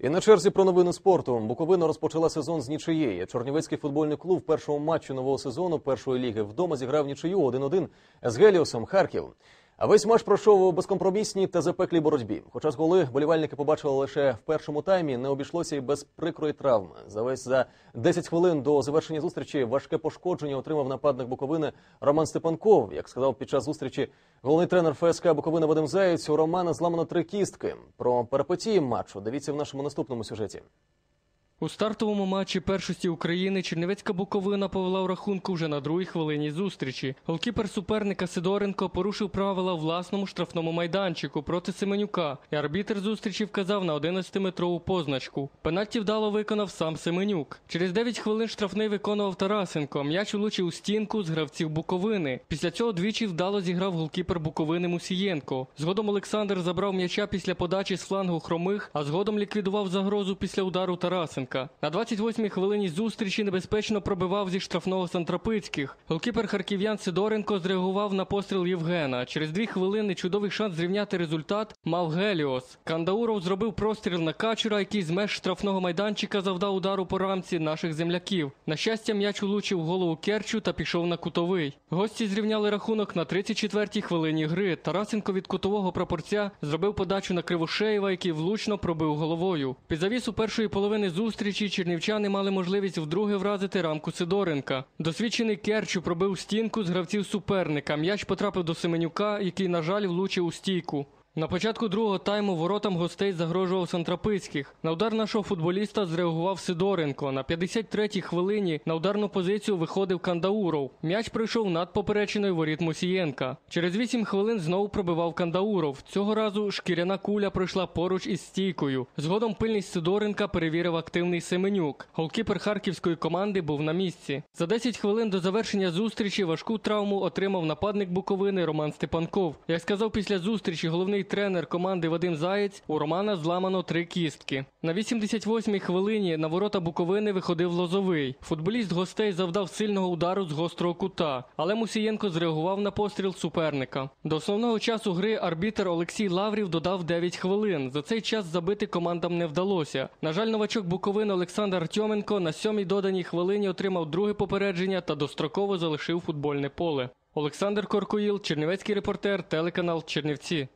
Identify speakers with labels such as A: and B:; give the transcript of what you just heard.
A: І на черзі про новини спорту. Буковина розпочала сезон з нічиєї. Чорнівецький футбольний клуб в першому матчі нового сезону першої ліги вдома зіграв нічию 1-1 з Геліосом Харків. А весь матч пройшов у безкомпромісній та запеклій боротьбі. Хоча з голи болівальники побачили лише в першому таймі, не обійшлося і без прикрої травми. За весь за 10 хвилин до завершення зустрічі важке пошкодження отримав нападник Буковини Роман Степанков. Як сказав під час зустрічі головний тренер ФСК Буковина Вадим Заєць, у Романа зламано три кістки. Про перипетії матчу дивіться в нашому наступному сюжеті.
B: У стартовому матчі першості України Чернівецька Буковина повела у рахунку вже на другій хвилині зустрічі. Голкіпер суперника Сидоренко порушив правила в власному штрафному майданчику проти Семенюка, і арбітр зустрічі вказав на 11-метрову позначку. Пенальті вдало виконав сам Семенюк. Через 9 хвилин штрафний виконував Тарасенко. М'яч влучив у стінку з гравців Буковини. Після цього двічі вдало зіграв голкіпер Буковини Мусієнко. Згодом Олександр забрав м'яча після подачі з флангу хромих, а згодом ліквідував загрозу після удару Тарасенка. На 28-й хвилині зустрічі небезпечно пробивав зі штрафного Сантрапицьких. Голкіпер харків'ян Сидоренко зреагував на постріл Євгена. Через дві хвилини чудовий шанс зрівняти результат мав Геліос. Кандауров зробив простріл на качура, який з меж штрафного майданчика завдав удару по рамці наших земляків. На щастя, м'яч улучив голову Керчу та пішов на кутовий. Гості зрівняли рахунок на 34-й хвилині гри. Тарасенко від кутового прапорця зробив подачу на Кривошеєва, який влучно пробив головою. Під завісу першої половини зустрічі чернівчани мали можливість вдруге вразити рамку Сидоренка. Досвідчений Керчу пробив стінку з гравців суперника. М'яч потрапив до Семенюка, який, на жаль, влучив у стійку. На початку другого тайму воротам гостей загрожував Сантрапицьких. На удар нашого футболіста зреагував Сидоренко. На 53-й хвилині на ударну позицію виходив Кандауров. М'яч пройшов над поперечиною воріт Мусієнка. Через 8 хвилин знову пробивав Кандауров. Цього разу шкіряна куля пройшла поруч із стійкою. Згодом пильність Сидоренка перевірив активний Семенюк. Голкіпер харківської команди був на місці. За 10 хвилин до завершення зустрічі важку травму отримав нападник Буковини Роман Степанков. Як сказав після зустрічі головний тренер команди Вадим Заєць, у Романа зламано три кістки. На 88-й хвилині на ворота Буковини виходив Лозовий. Футболіст гостей завдав сильного удару з гострого кута, але Мусієнко зреагував на постріл суперника. До основного часу гри арбітер Олексій Лаврів додав 9 хвилин. За цей час забити командам не вдалося. На жаль, новачок Буковини Олександр Артьоменко на сьомій доданій хвилині отримав друге попередження та достроково залишив футбольне поле. Олександр Коркоїл, Чернівецький репортер, телеканал Чернівці.